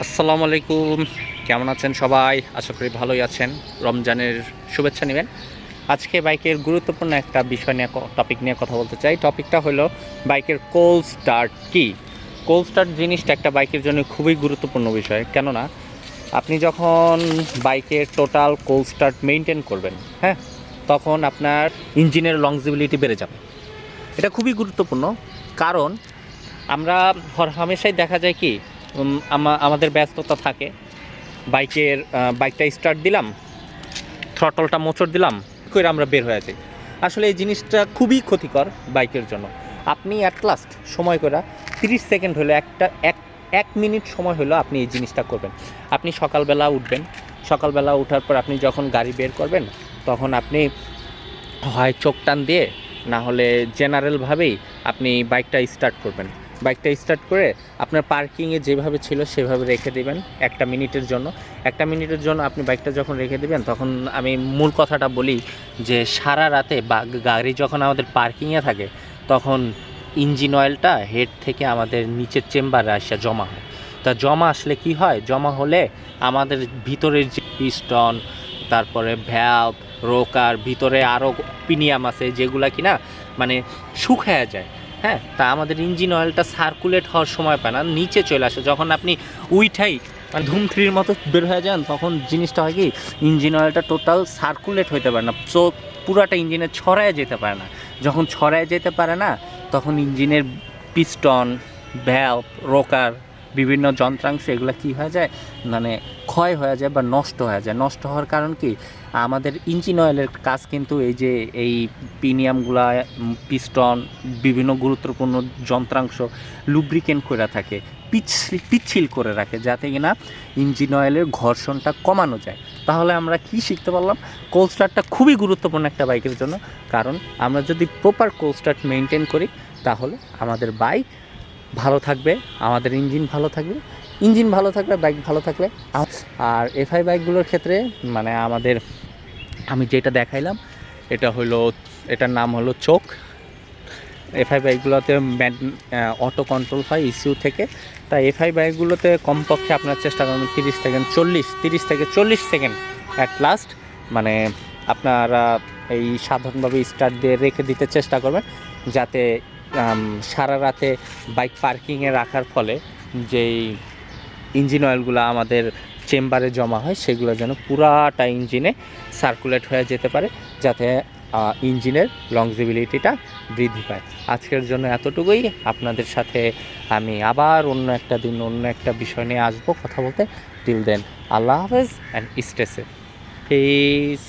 আসসালামু আলাইকুম। কেমন আছেন সবাই? আশা করি ভালোই আছেন। রমজানের শুভেচ্ছা নেবেন। আজকে বাইকের গুরুত্বপূর্ণ একটা বিষয় নিয়ে টপিক নিয়ে কথা বলতে চাই। টপিকটা হলো বাইকের কোল স্টার্ট কি? কোল স্টার্ট জিনিসটা একটা বাইকের জন্য খুবই গুরুত্বপূর্ণ বিষয়। কেননা, আপনি যখন বাইকের টোটাল কোল স্টার্ট মেনটেন করবেন হ্যাঁ তখন আপনার ইঞ্জিনের লংজিবিলিটি বেড়ে যাবে। এটা খুবই গুরুত্বপূর্ণ। কারণ, আমরা হর, হামেশাই দেখা যায় কি আমাদের ব্যস্ততা থাকে। বাইকের বাইকটা স্টার্ট দিলাম থ্রটলটা মোচড় দিলাম করে আমরা বের হয়ে যাই। আসলে এই জিনিসটা খুবই ক্ষতিকর বাইকের জন্য। আপনি অ্যাট লাস্ট সময় করে তিরিশ সেকেন্ড হলে একটা, এক এক মিনিট সময় হলো আপনি এই জিনিসটা করবেন। আপনি সকালবেলা উঠবেন, সকালবেলা ওঠার পর আপনি যখন গাড়ি বের করবেন, তখন আপনি হয় চোখ টান দিয়ে, না হলে জেনারেলভাবেই আপনি বাইকটা স্টার্ট করবেন। বাইকটা স্টার্ট করে আপনার পার্কিংয়ে যেভাবে ছিল সেভাবে রেখে দেবেন একটা মিনিটের জন্য। একটা মিনিটের জন্য আপনি বাইকটা যখন রেখে দেবেন, তখন আমি মূল কথাটা বলি যে সারা রাতে বা গাড়ি যখন আমাদের পার্কিংয়ে থাকে, তখন ইঞ্জিন অয়েলটা হেড থেকে আমাদের নিচের চেম্বারে আসা জমা হয়। তা জমা আসলে কি হয়? জমা হলে আমাদের ভিতরের যে পিস্টন তারপরে ভ্যালভ রোকার ভিতরে আরও পিনিয়াম আছে যেগুলা কিনা মানে শুকায়া যায়। হ্যাঁ তা আমাদের ইঞ্জিন অয়েলটা সার্কুলেট হওয়ার সময় পায় না, নিচে চলে আসে। যখন আপনি উইঠাই মানে ধুম থ্রির মতো বের হয়ে যান, তখন জিনিসটা হয় কি ইঞ্জিন অয়েলটা টোটাল সার্কুলেট হইতে পারে না। সো পুরাটা ইঞ্জিনে ছড়ায় যেতে পারে না। যখন ছড়ায় যেতে পারে না, তখন ইঞ্জিনের পিস্টন ভ্যালভ রোকার বিভিন্ন যন্ত্রাংশ এগুলো কী হয়ে যায়? মানে ক্ষয় হয়ে যায় বা নষ্ট হয়ে যায়। নষ্ট হওয়ার কারণ কি? আমাদের ইঞ্জিন অয়েলের কাজ কিন্তু এই যে এই পিনিয়ামগুলা পিস্টন, বিভিন্ন গুরুত্বপূর্ণ যন্ত্রাংশ লুব্রিকেন্ট করে থাকে, পিচ্ছিল পিচ্ছিল করে রাখে যাতে কিনা ইঞ্জিন অয়েলের ঘর্ষণটা কমানো যায়। তাহলে আমরা কি শিখতে পারলাম? কোল স্টার্টটা খুবই গুরুত্বপূর্ণ একটা বাইকের জন্য। কারণ আমরা যদি প্রপার কোল স্টার্ট মেনটেন করি, তাহলে আমাদের বাইক ভালো থাকবে, আমাদের ইঞ্জিন ভালো থাকবে, ইঞ্জিন ভালো থাকলে, বাইক ভালো থাকলে। আর এফআই বাইকগুলোর ক্ষেত্রে মানে আমাদের, আমি যেটা দেখাইলাম, এটা হলো, এটার নাম হলো চোখ। এফআই বাইকগুলোতে অটো কন্ট্রোল হয় ইস্যু থেকে। তাই এফআই বাইকগুলোতে কমপক্ষে আপনার চেষ্টা করবেন তিরিশ সেকেন্ড, চল্লিশ, তিরিশ থেকে চল্লিশ সেকেন্ড অ্যাট লাস্ট মানে আপনারা এই সাধারণভাবে স্টার্ট দিয়ে রেখে দিতে চেষ্টা করবেন, যাতে সারা রাতে বাইক পার্কিংয়ে রাখার ফলে যেই ইঞ্জিন অয়েলগুলো আমাদের চেম্বারে জমা হয়, সেগুলো যেন পুরাটা ইঞ্জিনে সার্কুলেট হয়ে যেতে পারে, যাতে ইঞ্জিনের লংজিবিলিটিটা বৃদ্ধি পায়। আজকের জন্য এতটুকুই। আপনাদের সাথে আমি আবার অন্য একটা দিন, অন্য একটা বিষয় নিয়ে আসব কথা বলতে। টিল দেন আল্লাহ হাফেজ অ্যান্ড স্টে সেফ পিস